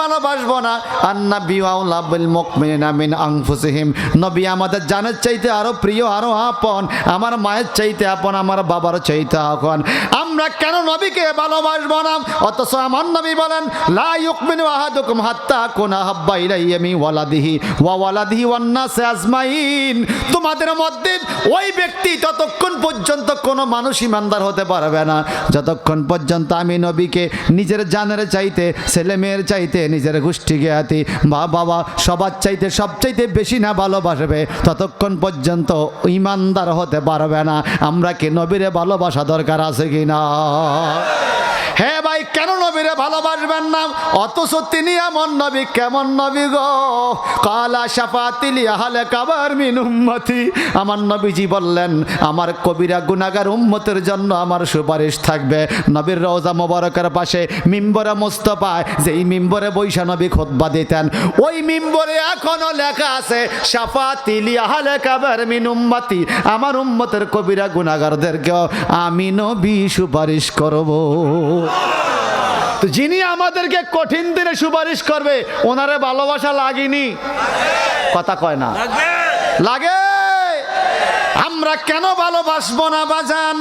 ভালোবাসবো না। মিন আনফুসিহিম। নবী আমাদের জানের চাইতে আরও প্রিয়, আরও আপন, আমার মায়ের চাইতে আপন, আমার বাবার চাইতে আপন। আমরা কেন নবীকে ভালোবাসবো না? অথচ আমার নবী বলেন, লা আহাদুকুম হাত্তা কুনা হাব্বা ইলাইয়া মিন ওয়ালাদিহি ওয়া ওয়ালাদিহি ওয়ান নাস আজমাইন। তোমাদের মধ্যে ওই ব্যক্তি ততক্ষণ পর্যন্ত কোনো মানুষ ইমানদার হতে পারবে না, যতক্ষণ পর্যন্ত আমি নবীকে নিজের জানের চাইতে ছেলে মেয়ের চাইতে নিজের গোষ্ঠী জ্ঞাতি। বা বাবা সবার চাইতে সবচাইতে বেশি না ভালোবাসবে, ততক্ষণ পর্যন্ত ইমানদার হতে পারবে না। আমরা কি নবীরে ভালোবাসা দরকার আছে কি না কেন নবীরে ভালোবাসবেন না? অথচ তিনি এমন নবী, কেমন নবী গো? কালা সাফাতিলি আহলে কাবার মিন উম্মতি। আমার নবীজি বললেন, আমার কবিরা গুনাগার উম্মতের জন্য আমার সুপারিশ থাকবে। নবীর রওজা মোবারকের পাশে মিম্বরে মোস্তফায় যেই মিম্বরে বৈশা নবী খোতবা দিতেন। ওই মিম্বরে এখনও লেখা আছে সাফাতিলি আহলে কাবার মিন উম্মতি, আমার উম্মতের কবিরা গুনাগারদেরকেও আমি নবী সুপারিশ করব। তো যিনি আমাদেরকে কঠিন দিনে সুপারিশ করবে ওনারে ভালোবাসা লাগেনি। কথা কয় না। লাগে? আমরা কেন ভালোবাসবো না বাজান?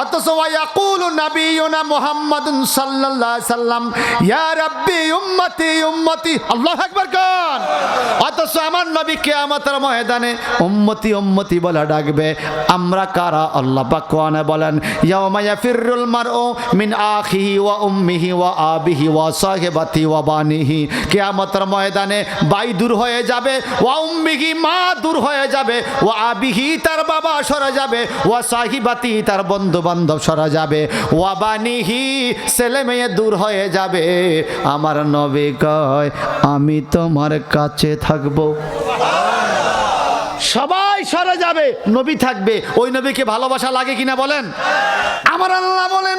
অথচ ওয়াকুলু নাবিয়ুনা মুহাম্মাদুন সাল্লাল্লাহু সাল্লাম। ইয়া রাব্বি উম্মতি উম্মতি। আল্লাহু আকবার কোন। অথচ আমার নবী কিয়ামতের ময়দানে উম্মতি উম্মতি বলে ডাকবে। আমরা কারা? আল্লাহ পাক কোরআনে বলেন, ইয়াউমা ইয়াফিরুল মারউ মিন আখিহি ওয়া উম্মিহি ওয়া আবিহি ওয়া সাহিবাতি ওয়া বানিহি। কিয়ামতের ময়দানে ভাই দূর হয়ে যাবে, ওয়া উম্মিহি মা দূর হয়ে যাবে, ওয়া আবিহি তার বাবা সরে যাবে, ওয়া সাহিবাতি তার বন্ধু বান্ধব সরা যাবে, ওয়া বানিহি ছেলে মেয়ে দূর হয়ে যাবে। আমার নবী কয়, আমি তোমার কাছে থাকব। সবাই সরে যাবে, নবী থাকবে। ওই নবীকে ভালোবাসা লাগে কিনা বলেন? আমার আল্লাহ বলেন।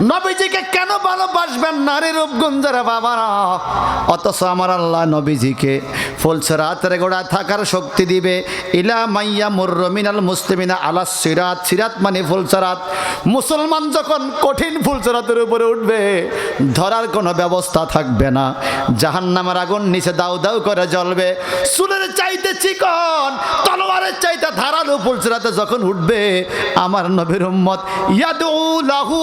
নবীজিকে কেন ভালোবাসবেন নারী রূপগঞ্জের বাবারা? অথচ আমার আল্লাহ নবীজিকে ফুলসরাতের গোড়া থাকার শক্তি দিবে। ইলা মাইয়া মুরমিনাল মুসলিমিনা আলা সিরাত। সিরাত মানে ফুলসরাত মুসলমান যখন কঠিন ফুলসরাতের উপরে উঠবে, ধরার কোনো ব্যবস্থা থাকবে না। জাহান্নামের আগুন নিচে দাউ দাউ করে জ্বলবে। চুলের চাইতে চিকন, তলোয়ারের চাইতে ধারালো ফুলসরাতে যখন উঠবে। আমার নবীর উম্মত ইয়াদু লাহু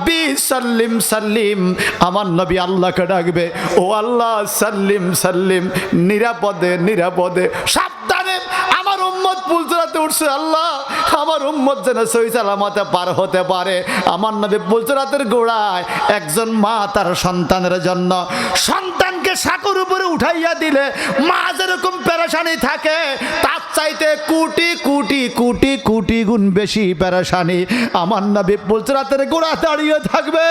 রাব্বি সাল্লিম সাল্লিম, আমার নবী আল্লাহকে ডাকবে, ও আল্লাহ সাল্লিম সাল্লিম, নিরাপদে নিরাপদে, সাবধানে, আমার উম্মত পুলচরাতে উঠছে, আল্লাহ, আমার উম্মত যেন সই সালামতে পার হতে পারে। আমার নবী পুলচরাতের গোড়ায় একজন মা তার সন্তানের জন্য সন্তানকে সাঁকর উপরে উঠাইয়া দিলে, মা যেরকম পেরেশানি থাকে, তার চাইতে কোটি কোটি কোটি কোটি গুণ বেশি পেরেশানি। আমার নবী পুলচরাতের গোড়া দাঁড়িয়ে থাকবে।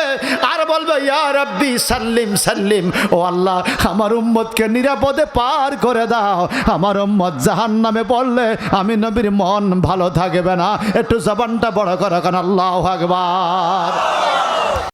আর বলবে, ইয়া রব্বি, সাল্লিম সাল্লিম। ও আল্লাহ, আমার উম্মতকে নিরাপদে পার করে দাও। আমার উম্মত জাহান নামে পড়লে আমি নবীর মন ভালো থাকবে না। একটু জবানটা বড় করো কেন আল্লাহ আকবার।